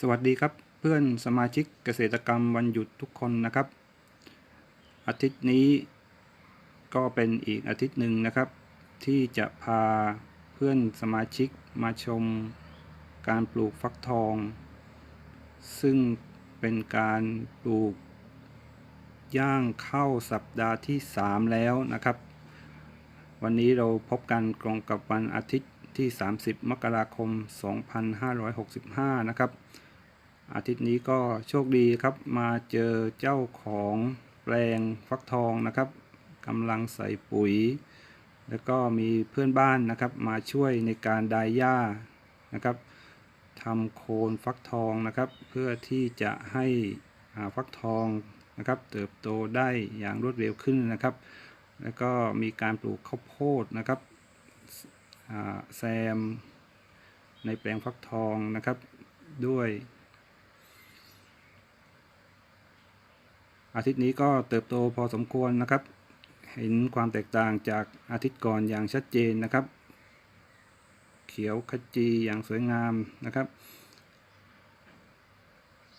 สวัสดีครับเพื่อนสมาชิกเกษตรกรรมวันหยุดทุกคนนะครับ อาทิตย์นี้ก็เป็นอีกอาทิตย์หนึ่งนะครับ ที่จะพาเพื่อนสมาชิกมาชมการปลูกฟักทอง ซึ่งเป็นการปลูก ย่างเข้าสัปดาห์ที่ 3 แล้วนะครับ วันนี้เราพบกันตรงกับวันอาทิตย์ที่ 30 มกราคม 2565 นะครับ อาทิตย์นี้ก็โชคดีครับ มาเจอเจ้าของแปลงฟักทองนะครับกำลังใส่ปุ๋ย แล้วก็มีเพื่อนบ้านนะครับ มาช่วยในการดายหญ้านะครับทำโคนฟักทองนะครับ เพื่อที่จะให้ฟักทองนะครับ เติบโตได้อย่างรวดเร็วขึ้นนะครับ แล้วก็มีการปลูกข้าวโพดนะครับแซมในแปลงฟักทองนะครับด้วย อาทิตย์นี้ก็เติบโตพอสมควรนะครับ เห็นความแตกต่างจากอาทิตย์ก่อนอย่างชัดเจนนะครับ เขียวขจีอย่างสวยงามนะครับ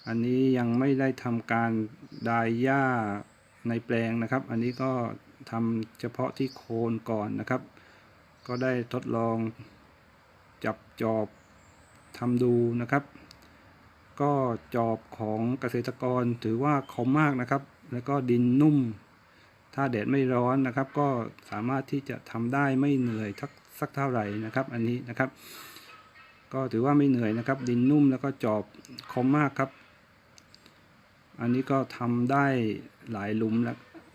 อันนี้ยังไม่ได้ทำการดายหญ้าในแปลงนะครับ อันนี้ก็ทำเฉพาะที่โคนก่อนนะครับ ก็ได้ทดลองจับจอบทำดูนะครับ ก็จอบของเกษตรกรถือว่าคมมากนะครับ แล้วก็ดินนุ่ม ถ้าแดดไม่ร้อนนะครับ ก็สามารถที่จะทำได้ไม่เหนื่อยทักสักเท่าไหร่นะครับ อันนี้นะครับ ก็ถือว่าไม่เหนื่อยนะครับ ดินนุ่มแล้วก็จอบคมมากครับ อันนี้ก็ทำได้หลายหลุม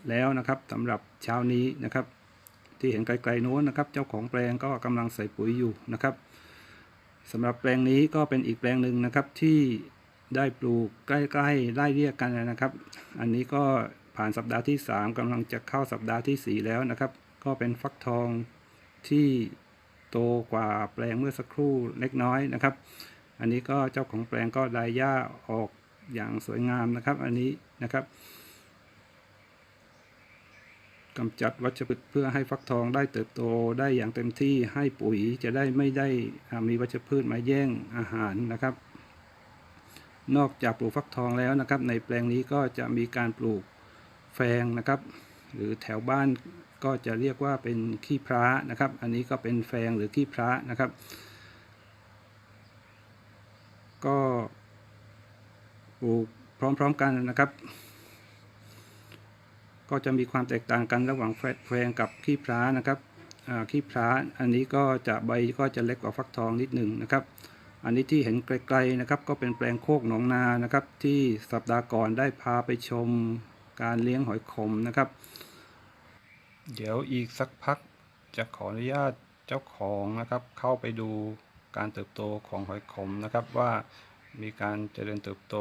แล้วนะครับสำหรับเช้านี้นะครับ ที่เห็นไกลๆโน้นนะครับ เจ้าของแปลงก็กำลังใส่ปุ๋ยอยู่นะครับ สำหรับแปลงนี้ก็เป็นอีกแปลงหนึ่งนะครับที่ได้ปลูกใกล้ๆไล่เรียกกันนะครับ อันนี้ก็ผ่านสัปดาห์ที่ 3กำลังจะเข้าสัปดาห์ทีสี่ 4 แล้วนะครับ ก็เป็นฟักทองที่โตกว่าแปลงเมื่อสักครู่เล็กน้อยนะครับ อันนี้ก็เจ้าของแปลงก็ได้หญ้าออกอย่างสวยงามนะครับ อันนี้นะครับ กำจัดวัชพืชเพื่อให้ฟักทองได้เติบโตได้อย่างเต็มที่ให้ปุ๋ยจะได้ไม่ได้มีวัชพืชมาแย่งอาหารนะครับ นอกจากปลูกฟักทองแล้วนะครับ ในแปลงนี้ก็จะมีการปลูกแฟงนะครับ หรือแถวบ้านก็จะเรียกว่าเป็นขี้พระนะครับ อันนี้ก็เป็นแฟงหรือขี้พระนะครับ ก็ปลูกพร้อมๆกันนะครับ ก็จะมีความแตกต่างกันระหว่างแฟงกับขี้พร้านะครับขี้พร้าอันนี้ก็จะใบก็จะเล็กกว่าฟักทองนิดหนึ่งนะครับ อันนี้ที่เห็นไกลๆนะครับ ก็เป็นแปลงโคกหนองนานะครับ ที่สัปดาห์ก่อนได้พาไปชมการเลี้ยงหอยขมนะครับ เดี๋ยวอีกสักพักจะขออนุญาตเจ้าของนะครับ เข้าไปดูการเติบโตของหอยขมนะครับว่ามีการเจริญเติบโต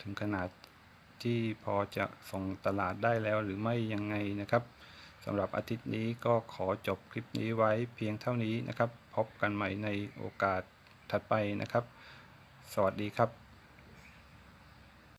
ถึงขนาด ที่พอจะส่งตลาดได้แล้วหรือไม่ยังไงนะครับสำหรับอาทิตย์นี้ก็ขอจบคลิปนี้ไว้เพียงเท่านี้นะครับ พบกันใหม่ในโอกาสถัดไปนะครับ สวัสดีครับ